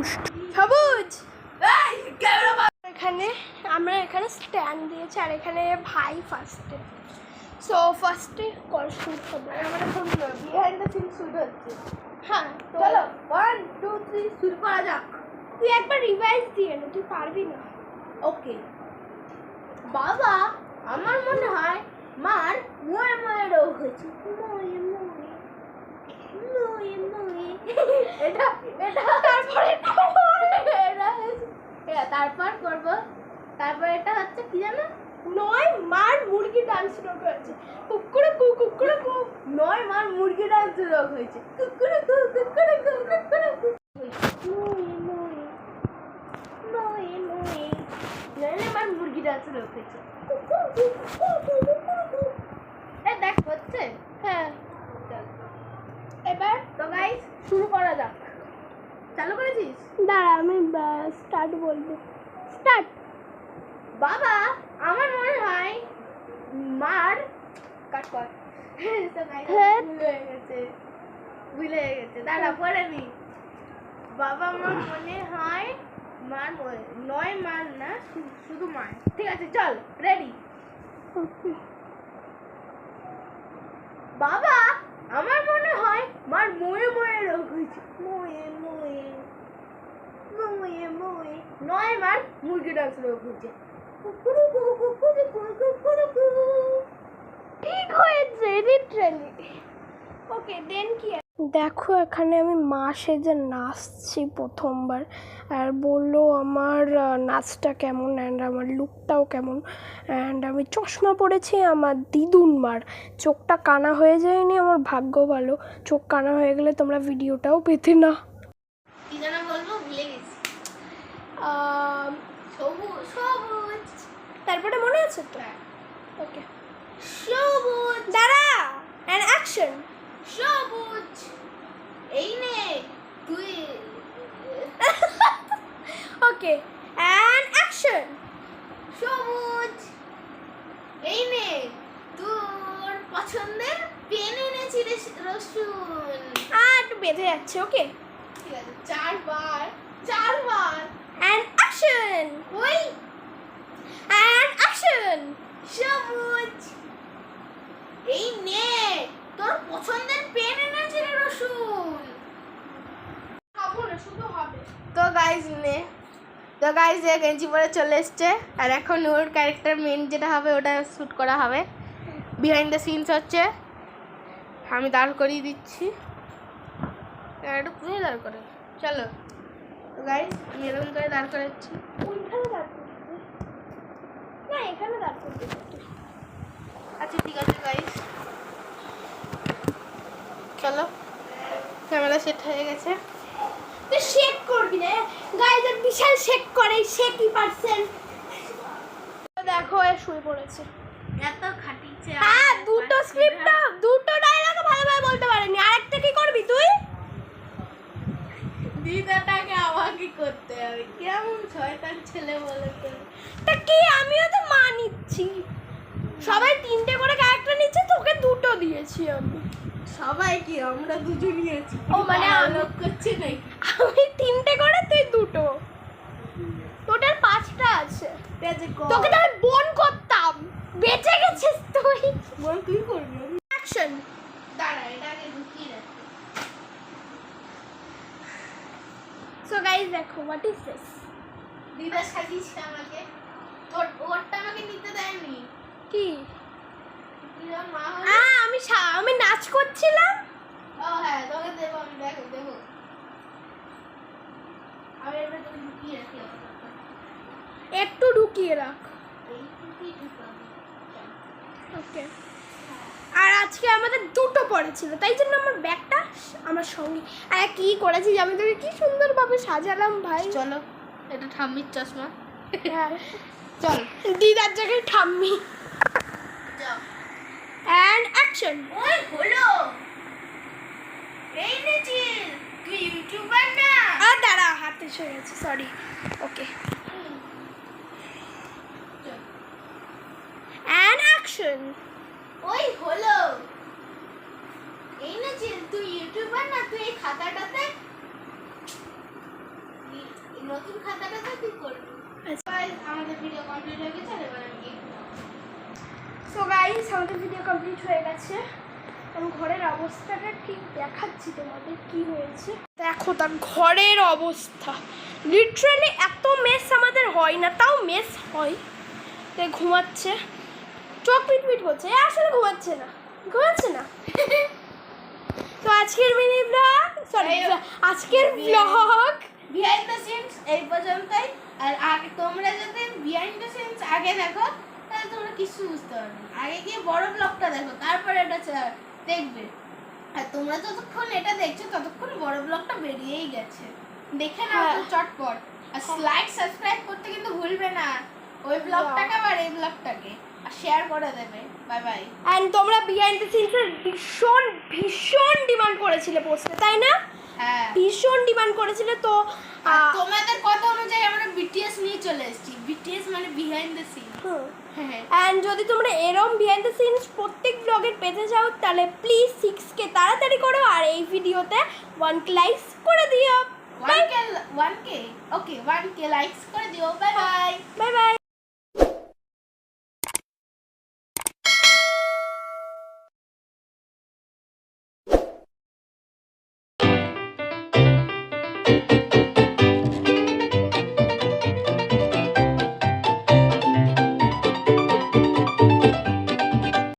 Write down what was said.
দুষ্ট সবুজ! এখানে আমরা এখানে স্ট্যান্ড দিয়েছি আর এখানে ভাই ফার্স্টে সো ফার্স্টে কল শুট হবে আমার এখন বিহাইন্ড দ্য সিন শুট হচ্ছে। হ্যাঁ চলো ওয়ান টু থ্রি শুরু করা যাক। তুই একবার রিভাইজ দিয়ে নে তুই পারবি না। ওকে বাবা আমার মনে হয় মার ময়ে ময়ে রোগ হয়েছে। ময়ে ময়ে ময়ে ময়ে। এটা এটা। তারপরে তারপর করব। তারপর এটা হচ্ছে কি জানো? নয় মার মুরগি ডান্স রোগ হয়েছে। কুকুরে কু কুকুরে কু। নয় মার মুরগি ডান্স রোগ হয়েছে। কুকুরে কু কুকুরে কু ময়ে ময়ে ময়ে ময়ে নইলে মার মুরগি ডান্স রোগ হয়েছে এই দেখ হচ্ছে হ্যাঁ চল। এবার তো গাইস শুরু করা যাক চালু করেছিস দাঁড়া আমি স্টার্ট বলব। স্টার্ট বাবা আমার মনে হয় মার কাট কর। হ্যাঁ। ভুল হয়ে গেছে। দাঁড়া পরে নি। বাবা আমার মনে হয় মার নয় মার না শুধু মার। ঠিক আছে চল রেডি বাবা আমার মনে হয় মার ময়ে ময়ে রোগ হয়েছে। ময়ে ময়ে। ময়ে ময়ে মুরগি দেখো, এখানে আমি মা সেজে নাচছি প্রথমবার আর বলল আমার নাচটা কেমন অ্যান্ড আমার লুকটাও কেমন অ্যান্ড আমি চশমা পরেছি আমার দিদুন মার। চোখটা কানা হয়ে যায়নি, আমার ভাগ্য ভালো। চোখ কানা হয়ে গেলে তোমরা ভিডিওটাও পেতে না কি যেন বলব ভুলে গেছি আম, সবুজ সবুজ। তারপরে মনে আছে তো? ওকে সবুজ। দাঁড়া! অ্যান্ড অ্যাকশন সবুজ। এই নে তুই। ওকে অ্যান্ড অ্যাকশন সবুজ। এই নে তোর পছন্দের পেন এনেছি রে রসুন। আর একটু বেঁধে যাচ্ছে ওকে ঠিক আছে চারবার চারবার। অ্যান্ড অ্যাকশন ওই অ্যান্ড অ্যাকশন সবুজ। এই নে তোর পছন্দের পেন এনেছি রে রসুন তো গাইজ নে। তো গাইজ যে গেঞ্জি পরে চলে এসছে। আর এখন ওর ক্যারেক্টার মেন যেটা হবে ওটা শ্যুট করা হবে। বিহাইন্ড দ্য সিনস হচ্ছে। আমি দাঁড় করিয়ে দিচ্ছি। একটু পুরো দাঁড় করে চলো। আমি এরকম করে দাঁড় করাচ্ছি। ওইখানে দাঁড় করতে না এখানে দাঁড় করতে আচ্ছা ঠিক আছে গাইজ চলো ক্যামেরা সেট হয়ে গেছে। তুই শেক করবি না গাইজের বিশাল শেক করে শেকি পার্সেন্ট দেখো এ শুয়ে পড়েছে। এত খাটিছে হ্যাঁ দুটো স্ক্রিপ্টটা দুটো ডায়লগ ভালোভাবে বলতে পারেনি আরেকটা কি করবি তুই দিদাটাকে আমাকে করতে হবে কেমন শয়তান ছেলে বলে তো। কি? আমিও তো মা নিচ্ছি। সবাই তিনটে করে ক্যারেক্টার নিচ্ছে তোকে দুটো দিয়েছি আমি। সবাই কি? আমরা দুজনই আছি। ও, মানে আমি- লোক করছে নাকি? আমি তিনটে করে তুই দুটো। টোটাল পাঁচটা আছে। তোকে তো আমি বোন করতাম। বেঁচে গেছিস তুই। বল তুই করবি? অ্যাকশন দাঁড়া এটা আগে ঢুকিয়ে রাখ। সো গাইস দেখো হোয়াট ইজ দিস দিদা সাজিয়েছে আমাকে। তোর ওরটা আমাকে নিতে দেয়নি। কি? আমি আমি নাচ করছিলাম? ও হ্যাঁ তোকে দেবো আমি দেখো দেবো। আমি এবার তোকে ঢুকিয়ে রাখি একটু ঢুকিয়ে রাখ। ওকে। আর আজকে আমাদের দুটো পড়েছিল তাই জন্য আমার ব্যাগটা আমার সঙ্গে। আর কি করেছি আমি তোকে কি সুন্দরভাবে সাজালাম ভাই? চলো। এটা ঠাম্মির চশমা। হ্যাঁ। চল। দিদার জায়গায় ঠাম্মি। অ্যান্ড অ্যাকশন ওই হলো। এই নেচিল তুই ইউটিউবার না? আর দাঁড়া হাতে সরে গেছে সরি ওকে অ্যান্ড অ্যাকশন ওই হলো। এই নেচিল তুই ইউটিউবার না? তুই এই খাতাটাতে নতুন খাতাটা তুই করবি? আচ্ছা। আমাদের ভিডিও কমপ্লিট হয়ে গেছে এবার আমি সো গাইস আমাদের ভিডিও কমপ্লিট হয়ে গেছে। আমি ঘরের অবস্থাটা ঠিক দেখাচ্ছি তোমাদের কি হয়েছে। দেখো তার ঘরের অবস্থা। লিটারালি এত মেস আমাদের হয় না তাও মেস হয়। তো ঘুমাচ্ছে। চোখ পিটপিট করছে। এ আসলে ঘুমাচ্ছে না। ঘুমাচ্ছে না? তো আজকের মিনি ব্লগ সরি আজকের ব্লগ বিহাইন্ড দ্য সিনস এই পর্যন্তই। আর আগে তোমরা যদি বিহাইন্ড দ্য সিনস আগে দেখো তাহলে তোমরা কিছু বুঝতে পারবে আগে গিয়ে বড় ব্লগটা দেখো তারপরে এটা দেখবে। আর তোমরা যতক্ষণ এটা দেখছ ততক্ষণ বড় ব্লগটা বেরিয়েই গেছে। দেখে নাও তো হ্যাঁ। চটপট। আর লাইক সাবস্ক্রাইব করতে কিন্তু ভুলবে না। ওই ব্লগটাকে এই ব্লগটাকে আর শেয়ার করে দেবে। বাই বাই অ্যান্ড তোমরা বিহাইন্ড দ্য সিনসের ভীষণ ভীষণ ডিমান্ড করেছিলে পোস্টে তাই না? ভীষণ ডিমান্ড করেছিল তো তোমাদের কথা অনুযায়ী আমরা বিটিএস নিয়ে চলে এসেছি। বিটিএস মানে বিহাইন্ড দ্য সিন হ্যাঁ। অ্যান্ড যদি তোমরা এরম বিহাইন্ড দ্য সিনস প্রত্যেক ব্লগের পেতে চাও তাহলে প্লিজ সিক্সকে তাড়াতাড়ি করো আর এই ভিডিওতে ওয়ান কে লাইকস করে দিও। One K one K okay one K likes করে দিও। Bye bye bye bye